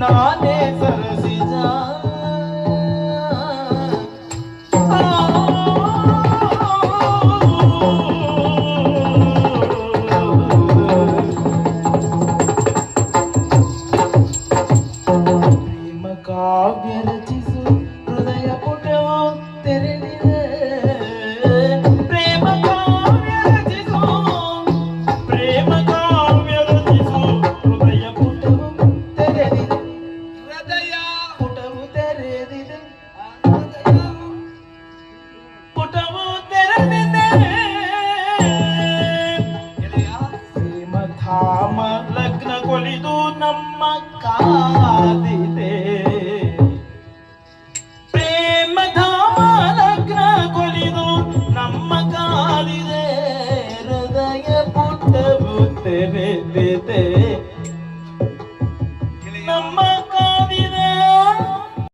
nó ಧಾಮ ಲಗ್ನಗೊಳಿದು ನಮ್ಮ ಕಾದಿದೆ. ಪ್ರೇಮ ಧಾಮ ಲಗ್ನಗೊಳಿದು ನಮ್ಮ ಕಾದಿದೆ. ಹೃದಯ ಪುಟ್ಟವು ತೆರೆದಿದೆ. ನಮ್ಮ